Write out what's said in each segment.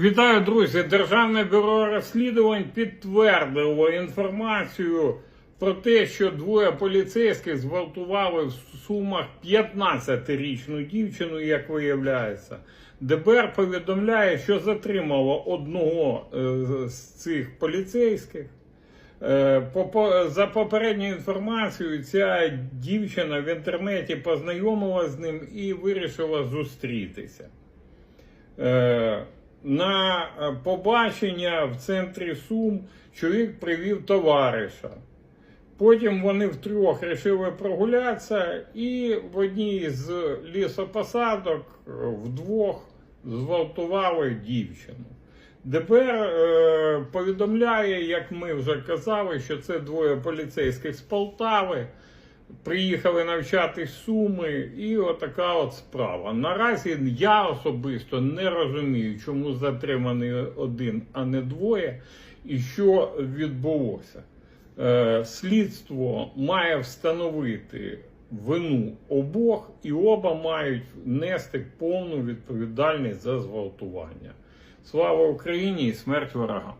Вітаю, друзі! Державне бюро розслідувань підтвердило інформацію про те, що двоє поліцейських зґвалтували в Сумах 15-річну дівчину, як виявляється. ДБР повідомляє, що затримало одного е, з цих поліцейських. Е, За попередньою інформацією, ця дівчина в інтернеті познайомилася з ним і вирішила зустрітися. На е, побачення в центрі Сум чоловік привів товариша. Потім вони втрьох вирішили прогулятися і в одній з лісопосадок е, вдвох зґвалтували дівчину. ДБР е, повідомляє, як ми вже казали, що це двоє поліцейських з Полтави. Приїхали навчатись суми, і отака от справа. Наразі я особисто не розумію, чому затриманий один, а не двоє, і що відбулося. Е, слідство має встановити вину обох, і оба мають нести повну відповідальність за зґвалтування. Слава Україні і смерть ворогам!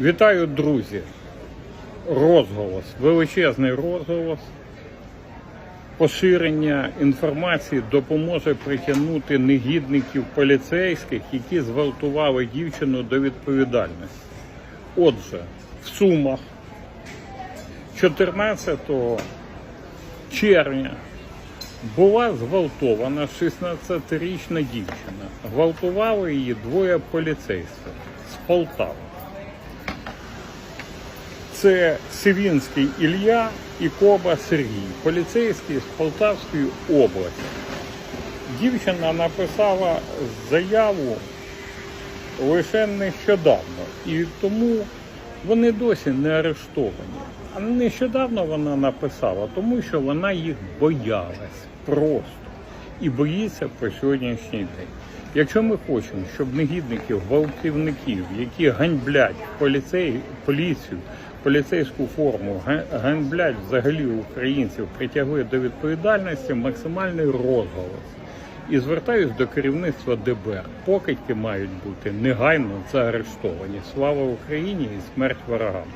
Вітаю, друзі! Розголос, величезний розголос. Поширення інформації допоможе притягнути негідників поліцейських, які зґвалтували дівчину до відповідальності. Отже, в Сумах 14 червня була зґвалтована 16-річна дівчина. Гвалтували її двоє поліцейських з Полтави. Це Сивінський Ілля і Коба Сергій, поліцейський з Полтавської області. Дівчина написала заяву лише нещодавно, і тому вони досі не арештовані. А нещодавно вона написала, тому що вона їх боялась просто і боїться по сьогоднішній день. Якщо ми хочемо, щоб негідників, гвалтівників, які ганьблять поліцей, поліцію, поліцейську форму, га- взагалі українців, притягує до відповідальності максимальний розголос. І звертаюсь до керівництва ДБР. Покидьки мають бути негайно заарештовані. Слава Україні і смерть ворогам.